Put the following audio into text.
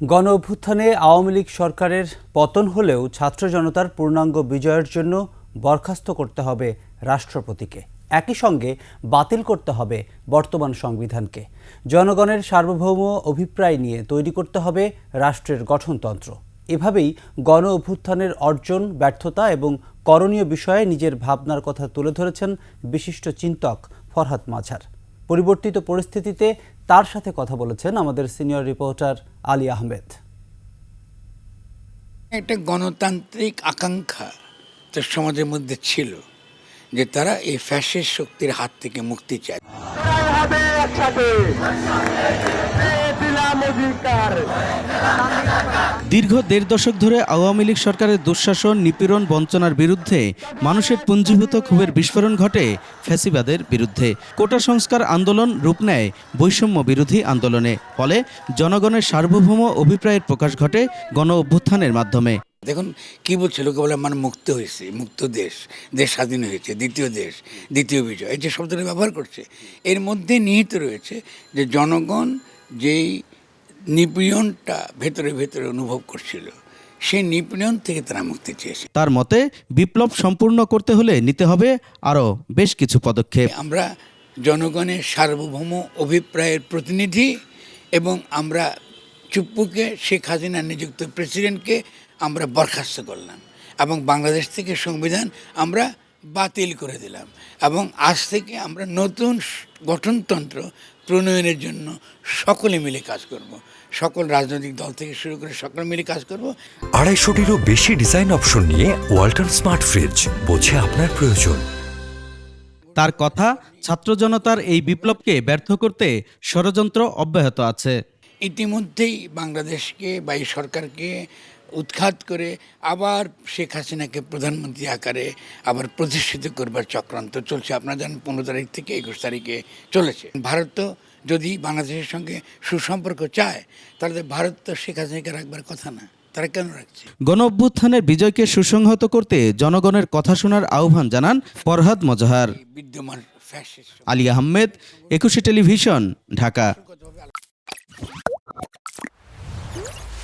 গণ অভ্যুত্থানে আওয়ামী লীগ সরকারের পতন হলেও ছাত্র জনতার পূর্ণাঙ্গ বিজয়ের জন্য বরখাস্ত করতে হবে রাষ্ট্রপতিকে। একই সঙ্গে বাতিল করতে হবে বর্তমান সংবিধানকে। জনগণের সার্বভৌম অভিপ্রায় নিয়ে তৈরি করতে হবে রাষ্ট্রের গঠনতন্ত্র। এভাবেই গণ অভ্যুত্থানের অর্জন, ব্যর্থতা এবং করণীয় বিষয়ে নিজের ভাবনার কথা তুলে ধরেছেন বিশিষ্ট চিন্তক ফরহাদ মাঝার। পরিবর্তিত পরিস্থিতিতে তার সাথে কথা বলেছেন আমাদের সিনিয়র রিপোর্টার আলী আহমেদ। একটা গণতান্ত্রিক আকাঙ্ক্ষা তার সমাজের মধ্যে ছিল যে তারা এই ফ্যাশের শক্তির হাত থেকে মুক্তি চায়। হবে একসাথে। দীর্ঘ দেড় দশক ধরে আওয়ামী লীগ সরকারের দুঃশাসন নিপীড়ন বঞ্চনার বিরুদ্ধে মানুষের পুঞ্জীভূত ক্ষোভের বিস্ফোরণ ঘটে ফ্যাসিবাদের বিরুদ্ধে। কোটা সংস্কার আন্দোলন রূপ নেয় বৈষম্য বিরোধী আন্দোলনে। ফলে জনগণের সার্বভৌম অভিপ্রায়ের প্রকাশ ঘটে গণ অভ্যুত্থানের মাধ্যমে। দেখুন কি বলছে? লোকে বলে মানে মুক্ত হয়েছে মুক্ত দেশ দেশ স্বাধীন হয়েছে দ্বিতীয় দেশ দ্বিতীয় বিজয়। এই যে শব্দটা ব্যবহার করছে এর মধ্যে নিহিত রয়েছে যে জনগণ যেই নিপীড়নটা ভেতরে ভেতরে অনুভব করছিল। সেই নিপীড়ন থেকে তারা মুক্তি চেয়েছে। তার মতে বিপ্লব সম্পূর্ণ করতে হলে নিতে হবে আরও বেশ কিছু পদক্ষেপ। আমরা জনগণের সার্বভৌম অভিপ্রায়ের প্রতিনিধি এবং আমরা চুপ্পুকে শেখ হাসিনা নিযুক্ত প্রেসিডেন্টকে আমরা বরখাস্ত করলাম এবং বাংলাদেশ থেকে সংবিধান আমরা বাতিল করে দিলাম। এবং আজ থেকে আমরা নতুন গঠনতন্ত্র প্রণয়নের জন্য সকলে মিলে কাজ করব। সকল রাজনৈতিক দল থেকে শুরু করে সকলে মিলে কাজ করব। আড়াইশোটিরও বেশি ডিজাইন অপশন নিয়ে ওয়াল্টন স্মার্ট ফ্রিজ বোঝে আপনার প্রয়োজন। তার কথা ছাত্র জনতার এই বিপ্লবকে ব্যর্থ করতে ষড়যন্ত্র অব্যাহত আছে। ইতিমধ্যেই বাংলাদেশকে বা এই সরকারকে উৎখাত করে আবার শেখ হাসিনাকে প্রধানমন্ত্রী আকারে আবার প্রতিষ্ঠিত করবার চক্রান্ত চলছে। আপনারা জানেন পনেরো তারিখ থেকে একুশ তারিখে চলেছে। ভারত তো যদি বাংলাদেশের সঙ্গে সুসম্পর্ক চায় তাহলে ভারত তো শেখ হাসিনাকে রাখবার কথা না। তারা কেন রাখছে? গণ অভ্যুত্থানের বিজয়কে সুসংহত করতে জনগণের কথা শোনার আহ্বান জানান ফরহাদ মজাহার। বিদ্যমান আলী আহমেদ একুশে টেলিভিশন ঢাকা।